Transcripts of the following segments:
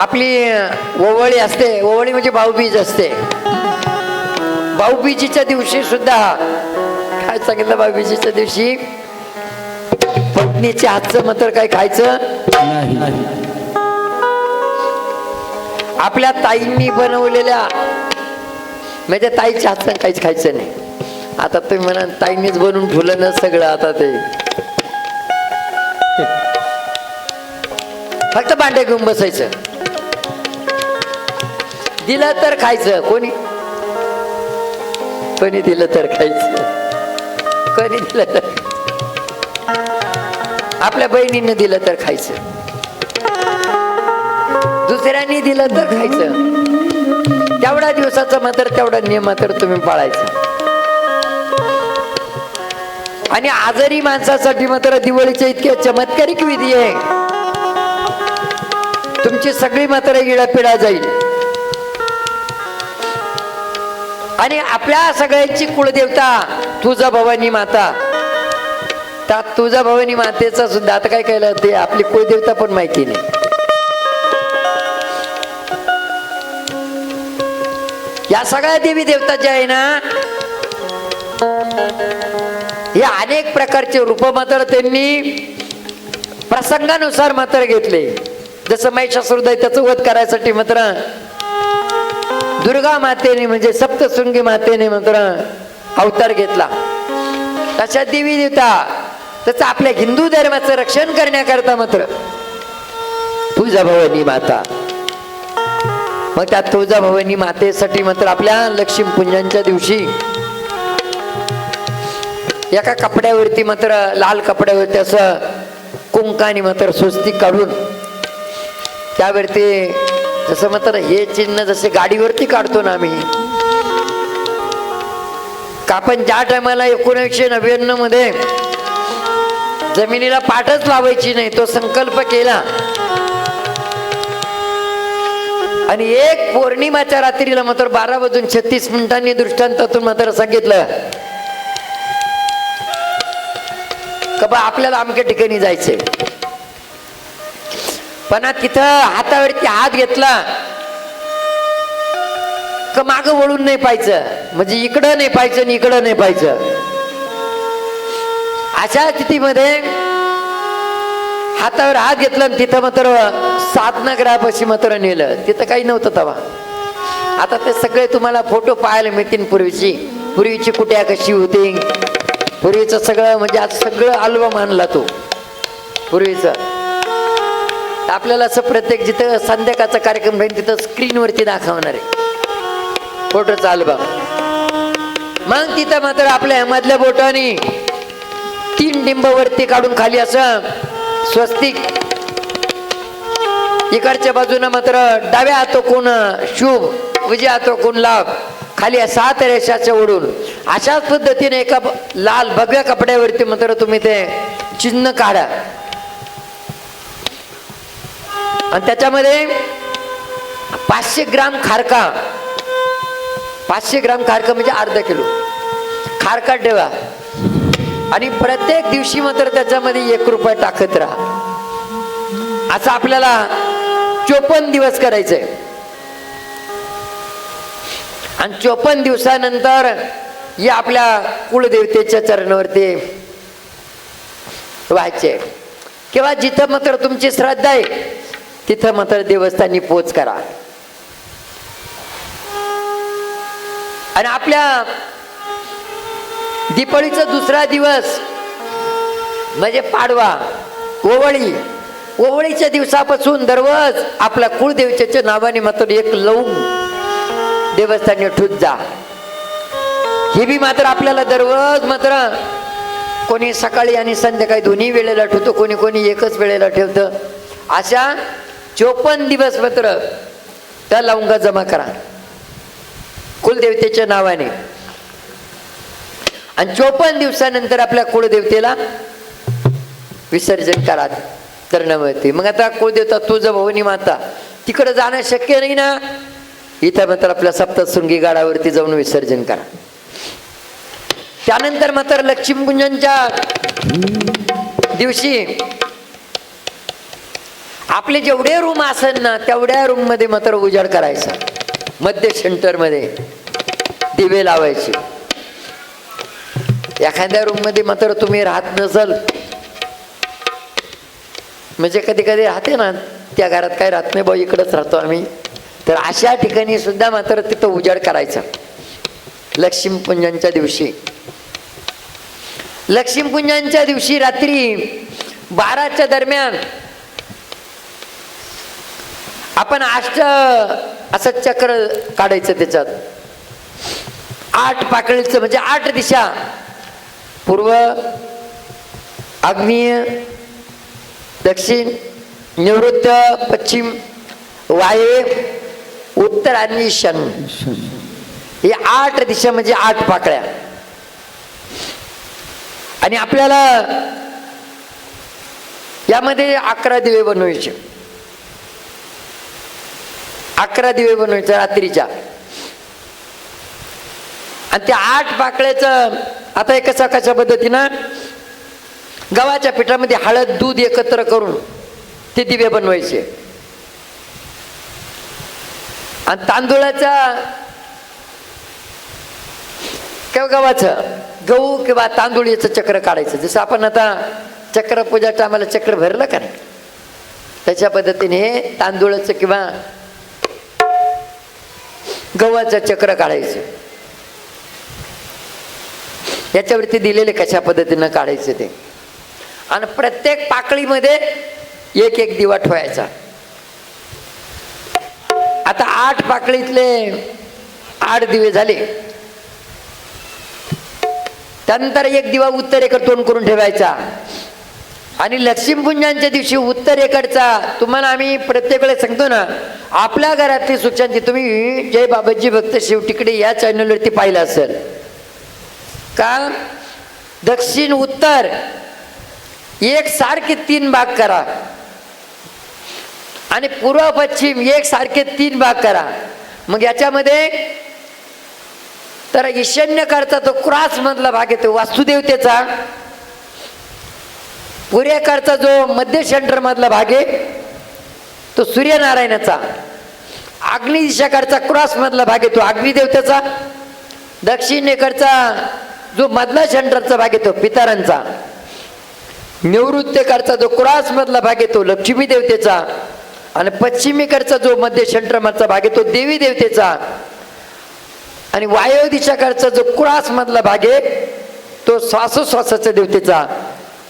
आपली ओवळी असते. ओवळी म्हणजे भाऊबीज असते. भाऊबीजीच्या दिवशी सुद्धा काय सांगितलं भाऊबीजीच्या दिवशी? पत्नीच्या हातचं मात्र काय खायचं? नाही. आपल्या ताईंनी बनवलेल्या म्हणजे ताईच्या हातचं काहीच खायचं नाही. आता तुम्ही म्हणा ताईंनीच बनवून ठेवलं ना सगळं आता ते. फक्त भांडे घेऊन बसायचं. दिलं तर खायचं. कोणी? कोणी दिलं तर खायचं? कोणी दिलं तर आपल्या बहिणीनं दिलं तर खायचं. दुसऱ्यांनी दिलं तर खायचं. तेवढ्या दिवसाचं मात्र तेवढा नियम मात्र तुम्ही पाळायचं. आणि आजारी माणसासाठी मात्र दिवाळीच्या इतक्या चमत्कारिक विधी आहे. तुमची सगळी मात्र इडापिडा जाईल. आणि आपल्या सगळ्यांची कुळदेवता तुझा भवानी माता. त्यात तुझा भवानी मातेचा सुद्धा आता काय केलं ते आपली कुळदेवता पण माहिती नाही. या सगळ्या देवी देवता ज्या आहे ना हे अनेक प्रकारचे रूप मात्र त्यांनी प्रसंगानुसार मात्र घेतले. जसं महिषासुरदय त्याचं वध करायसाठी मात्र दुर्गा मातेने म्हणजे सप्तशृंगी मातेने मात्र अवतार घेतला. तशा देवी देवता तसं आपल्या हिंदू धर्माचं रक्षण करण्याकरता मात्र तुळजाभवानी माता. मग त्या तुळजाभवानी मातेसाठी मात्र आपल्या लक्ष्मीपूजनच्या दिवशी एका कपड्यावरती मात्र लाल कपड्यावरती असं कुंकाने मात्र स्वस्तिक काढून त्यावरती जसं मात्र हे चिन्ह जसे गाडीवरती काढतो ना आम्ही. का आपण ज्या टायमाला एकोणीसशे नव्याण्णवमध्ये जमिनीला पाठच लावायची नाही तो संकल्प केला. आणि एक पौर्णिमाच्या रात्रीला मात्र बारा वाजून छत्तीस मिनिटांनी दृष्टांतातून मात्र सांगितलं का बा आपल्याला अमक्या ठिकाणी जायचंय. पण तिथं हातावरती हात घेतला का माग वळून नाही पाहिजे म्हणजे इकडं नाही पाहिजे आणि इकडं नाही पाहिजे अशा स्थितीमध्ये हातावर हात घेतला आणि तिथं मात्र साधना ग्रहापाशी मात्र नेलं. तिथं काही नव्हतं तवा. आता ते सगळे तुम्हाला फोटो पाहायला मिळतील पूर्वीची. पूर्वीची कुट्या कशी होती? पूर्वीचं सगळं म्हणजे आज सगळं अल्बम आणला तो. पूर्वीचं. आपल्याला असं प्रत्येक जिथं संध्याकाळचा कार्यक्रम राहील तिथं स्क्रीनवरती दाखवणार आहे. फोटोचा बा मग तिथं मात्र आपल्या मधल्या बोटाने तीन डिंब वरती काढून खाली असं स्वस्तिक. इकडच्या बाजूनं मात्र डाव्या हातो कोण शुभ उजव्या हातो कोण लाभ. खाली सात रेषाच्या ओढून. अशाच पद्धतीने एका लाल भगव्या कपड्यावरती मात्र तुम्ही ते चिन्ह काढा. आणि त्याच्यामध्ये पाचशे ग्राम खारका. पाचशे ग्राम खारका म्हणजे अर्धा किलो. खारका ठेवा. आणि प्रत्येक दिवशी मात्र त्याच्यामध्ये एक रुपया टाकत राहा. असं आपल्याला चोपन्न दिवस करायचंय. आणि चोपन्न दिवसानंतर या आपल्या कुलदेवतेच्या चरणावरती व्हायचे किंवा जिथं मात्र तुमची श्रद्धा आहे तिथं मात्र देवस्थानी पोच करा. आणि आपल्या दिपाळीचा दुसरा दिवस म्हणजे पाडवा ओवळी ओवळीच्या दिवसापासून दररोज आपल्या कुळदेवच्या नावाने मात्र एक लवंग देवस्थानी ठूत जा. हे बी मात्र आपल्याला दररोज मात्र कोणी सकाळी आणि संध्याकाळी दोन्ही वेळेला ठेवतो कोणी कोणी एकच वेळेला ठेवतं. अशा चोपन्न दिवस मात्र त्या लवंगा जमा करा. कुलदेवतेच्या नावाने. आणि चोपन्न दिवसानंतर आपल्या कुळदेवतेला विसर्जन करा. तर तरणवरती मग आता कुळदेवता तुझं भवनी माता. तिकडं जाणं शक्य नाही ना? इथं मात्र आपल्या सप्तशृंगी गाडावरती जाऊन विसर्जन करा. त्यानंतर मात्र लक्ष्मीपूजनच्या दिवशी आपले जेवढे रूम असेल ना तेवढ्या रूममध्ये मात्र उजाड करायचा. मध्य सेंटरमध्ये. दिवे लावायचे. एखाद्या रूममध्ये मात्र तुम्ही राहत नसाल. म्हणजे कधी कधी राहते ना त्या घरात काय राहत नाही भाऊ इकडंच राहतो आम्ही. तर अशा ठिकाणी सुद्धा मात्र तिथं उजाड करायचा. लक्ष्मीपूजनच्या दिवशी. लक्ष्मीपूजनच्या दिवशी रात्री बाराच्या दरम्यान आपण अष्ट असं चक्र काढायचं त्याच्यात. आठ पाकळीचं म्हणजे आठ दिशा. पूर्व आग्नेय दक्षिण निवृत्त पश्चिम वाये उत्तर आणि शन. हे आठ दिशा म्हणजे आठ पाकळ्या. आणि आपल्याला यामध्ये अकरा दिवे बनवायचे. अकरा दिवे बनवायचा रात्रीच्या. आणि त्या आठ पाकळ्याचं आता हे कसा कशा पद्धतीनं गव्हाच्या पिठामध्ये हळद दूध एकत्र करून ते दिवे बनवायचे. आणि तांदुळाचा किंवा गव्हाचं गहू किंवा तांदूळ याचं चक्र काढायचं. जसं आपण आता चक्र पूजा टायमाला चक्र भरलं का नाही? त्याच्या पद्धतीने हे तांदूळाचं किंवा गव्हाचं चक्र काढायचं. याच्यावरती दिलेले कशा पद्धतीनं काढायचे ते. आणि प्रत्येक पाकळीमध्ये एक एक दिवा ठेवायचा. आता आठ पाकळीतले आठ दिवे झाले. त्यानंतर एक दिवा उत्तरेकडे तोंड करून ठेवायचा. आणि लक्ष्मीपूजनाच्या दिवशी उत्तरेकडचा तुम्हाला आम्ही प्रत्येक वेळेस सांगतो ना आपल्या घरातली सुखांची तुम्ही जय बाबाजी भक्त शिव तिकडे या चॅनलवरती पाहिलं असेल. का? दक्षिण उत्तर एक सारखे तीन भाग करा. आणि पूर्व पश्चिम एक सारखे तीन भाग करा. मग याच्यामध्ये तर ईशान्यकारचा तो क्रॉस मधला भाग येतो वास्तुदेवतेचा पूर्वेकडचा जो मध्य सेंटर मधला भाग आहे तो सूर्यनारायणाचा. अग्निदिशाकडचा क्रॉस मधला भाग येतो अग्निदेवतेचा. दक्षिणेकडचा जो मधला सेंटरचा भाग येतो पितारांचा. निवृत्तेकडचा जो क्रॉस मधला भाग येतो लक्ष्मी देवतेचा आणि पश्चिमेकडचा जो मध्य सेंटर भाग येतो देवी देवतेचा आणि वायव्य दिशाकडचा जो क्रॉस मधला भाग आहे तो श्वासोश्वासाच्या देवतेचा.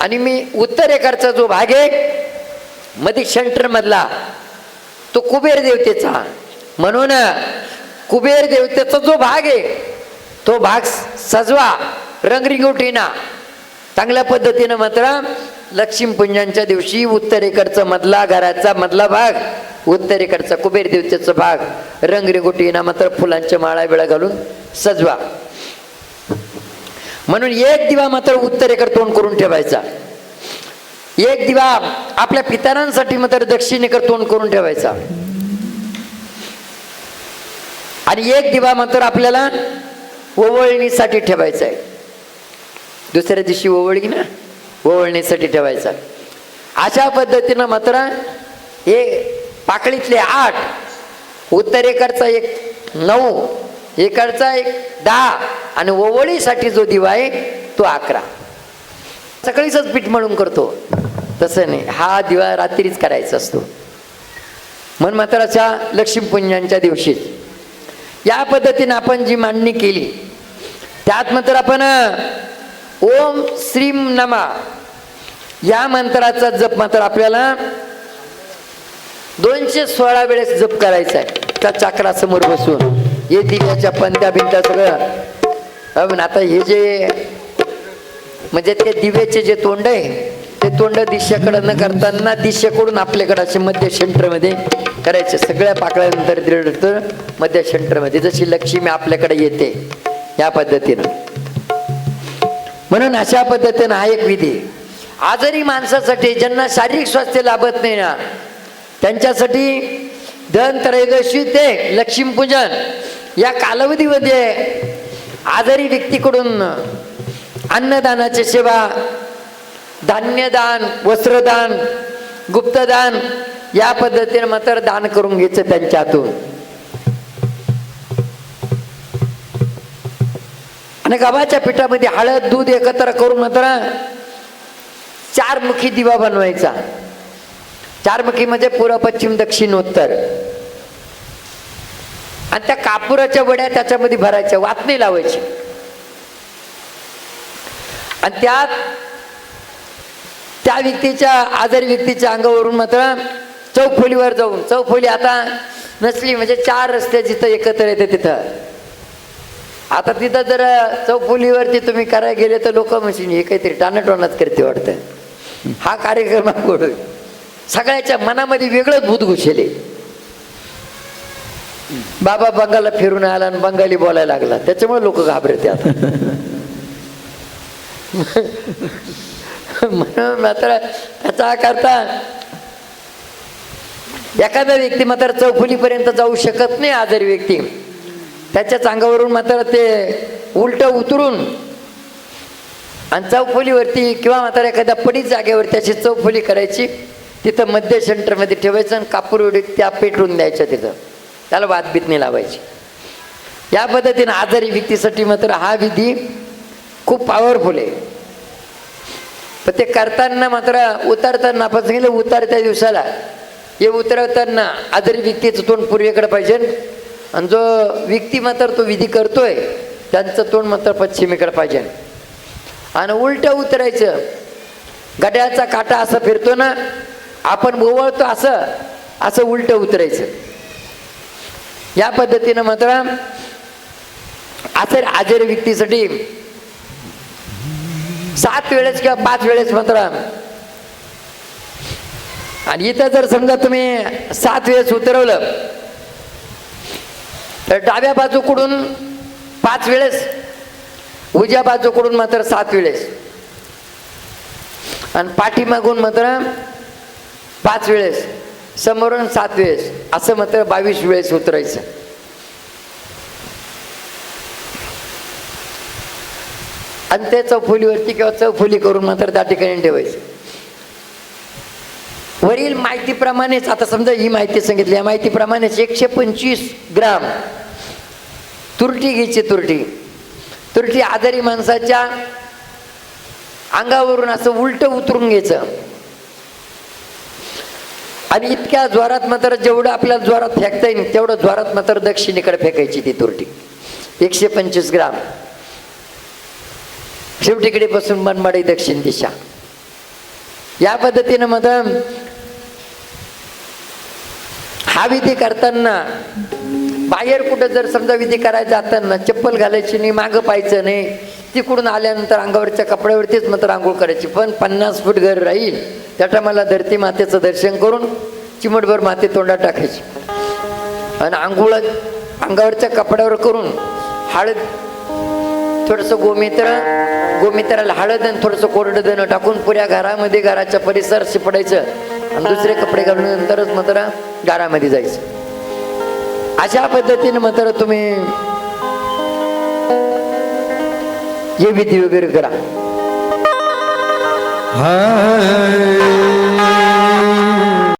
आणि मी उत्तरेकडचा जो भाग आहे मध्ये सेंटर मधला तो कुबेर देवतेचा. म्हणून कुबेर देवतेचा जो भाग आहे तो भाग सजवा रंगरिंगोटीना. चांगल्या पद्धतीनं मात्र लक्ष्मीपूजनाच्या दिवशी उत्तरेकडचा मधला घराचा मधला भाग उत्तरेकडचा कुबेर देवतेचा भाग रंगरिंगोटीना मात्र फुलांच्या माळा बिळा घालून सजवा. म्हणून एक दिवा मात्र उत्तरेकडे तोंड करून ठेवायचा. एक दिवा आपल्या पितरांसाठी मात्र दक्षिणेकडे तोंड करून ठेवायचा. आणि एक दिवा मात्र आपल्याला ओवळणीसाठी ठेवायचा आहे. दुसऱ्या दिवशी ओवळी ना ओवळणीसाठी ठेवायचा. अशा पद्धतीनं मात्र हे पाकळीतले आठ उत्तरेकडचा एक नऊ इकडचा एक दहा आणि ओवळीसाठी जो दिवा आहे तो अकरा. सकाळीच पीठ मळून करतो. तसं नाही हा दिवा रात्रीच करायचा असतो. मन मात्र अशा लक्ष्मीपूजनाच्या दिवशीच या पद्धतीने आपण जी मांडणी केली त्यात मात्र आपण ओम श्रीम नमा. या मंत्राचा जप मात्र आपल्याला दोनशे सोळा वेळेस जप करायचा आहे. त्या चाकरासमोर बसून. हे दिव्याच्या पंत्या बिंत्या सगळं. आता हे जे म्हणजे ते दिव्याचे जे तोंड आहे ते तोंड दिशेकडं न करताना दिशेकडून आपल्याकडं असे मध्य सेंटरमध्ये करायचे. सगळ्या पाकळ्यानंतर दृढ मध्य सेंटरमध्ये जशी लक्ष्मी आपल्याकडे येते या पद्धतीनं. म्हणून अशा पद्धतीनं हा एक विधी. आजारी माणसासाठी ज्यांना शारीरिक स्वास्थ्य लाभत नाही ना त्यांच्यासाठी धन त्रयोदशी ते लक्ष्मीपूजन या कालावधीमध्ये आजारी व्यक्तीकडून अन्नदानाची सेवा धान्यदान वस्त्रदान गुप्तदान या पद्धतीने मात्र दान करून घ्यायचं त्यांच्या हातून. आणि गव्हाच्या पिठामध्ये हळद दूध एकत्र करून मात्र चारमुखी दिवा बनवायचा. चारमुखी म्हणजे पूर्व पश्चिम दक्षिण उत्तर. आणि त्या कापुराच्या वड्या त्याच्यामध्ये भरायच्या वातणी लावायची. आणि त्यात त्या व्यक्तीच्या आजारी व्यक्तीच्या अंगावरून मात्र चौफोलीवर जाऊन चौफोली आता नसली म्हणजे चार रस्ते जिथं एकत्र येते तिथं. आता तिथं जर चौफोलीवरती तुम्ही करायला गेले तर लोक म्हणशील हे काहीतरी टाणाटोणाच करते वाटतं. हा कार्यक्रम सगळ्याच्या मनामध्ये वेगळंच भूत घुसेले बाबा बंगालला फिरून आला आणि बंगाली बोलायला लागला. त्याच्यामुळे लोक घाबरते आता. म्हणून मात्र त्याचा करता एखादा व्यक्ती मात्र चौफुलीपर्यंत जाऊ शकत नाही आजारी व्यक्ती. त्याच्याच अंगावरून मात्र ते उलट उतरून आणि चौफुलीवरती किंवा मात्र एखाद्या पडीत जागेवर त्याची चौफुली करायची तिथं मध्य सेंटरमध्ये ठेवायचं आणि कापूर उडी त्या पेटवून द्यायच्या तिथं. त्याला वादबीत नाही लावायची. या पद्धतीने आजारी व्यक्तीसाठी मात्र हा विधी खूप पॉवरफुल आहे. पण ते करताना मात्र उतरताना आपण सांगितलं उतरत्या दिवसाला. हे उतरवताना आजारी व्यक्तीचं तोंड पूर्वेकडे पाहिजे. आणि जो व्यक्ती मात्र तो विधी करतोय त्यांचं तोंड मात्र पश्चिमेकडे पाहिजे. आणि उलट उतरायचं. गड्याचा काटा असं फिरतो ना आपण बोवळतो असं असं उलट उतरायचं. या पद्धतीनं मात्र असं आजारी व्यक्तीसाठी सात वेळेस किंवा पाच वेळेस मात्र आणि इथं जर समजा तुम्ही सात वेळेस उतरवलं तर डाव्या बाजूकडून पाच वेळेस उजव्या बाजूकडून मात्र सात वेळेस. आणि पाठीमागून मात्र पाच वेळेस. समोरून सात वेळेस असं मात्र बावीस वेळेस उतरायचं. आणि ते चौफुलीवरती किंवा चौफुली करून मात्र त्या ठिकाणी ठेवायचं. वरील माहितीप्रमाणेच आता समजा ही माहिती सांगितली या माहितीप्रमाणेच एकशे पंचवीस ग्राम तुरटी घ्यायची तुरटी. तुरटी आजारी माणसाच्या अंगावरून असं उलट उतरून घ्यायचं. आणि इतक्या जोरात मात्र जेवढं आपल्याला जोरात फेकता येईल तेवढं जोरात मात्र दक्षिणेकडे फेकायची ती तुरटी. एकशे पंचवीस ग्राम. शेवटीकडे बसून मनमाडी दक्षिण दिशा. या पद्धतीनं मात्र हा विधी करताना बाहेर कुठं जर समजा विधी करायचा जाताना चप्पल घालायची नाही मागं पाहायचं नाही तिकडून आल्यानंतर अंगावरच्या कपड्यावरतीच मात्र आंघोळ करायची. पण पन्नास फूट घर राहील त्या टायमाला धरती मातेचं दर्शन करून चिमटभर माती तोंडात टाकायची. आणि आंघोळ अंगावरच्या कपड्यावर करून हळद थोडंसं गोमित्र गोमित्राला हळद आणि थोडंसं कोरडं दणं टाकून पुऱ्या घरामध्ये घराच्या परिसर शिपडायचं. आणि दुसरे कपडे घालून नंतरच मात्र घरामध्ये जायचं. अशा पद्धतीने मात्र तुम्ही हे विधी वगैरे करा हाय.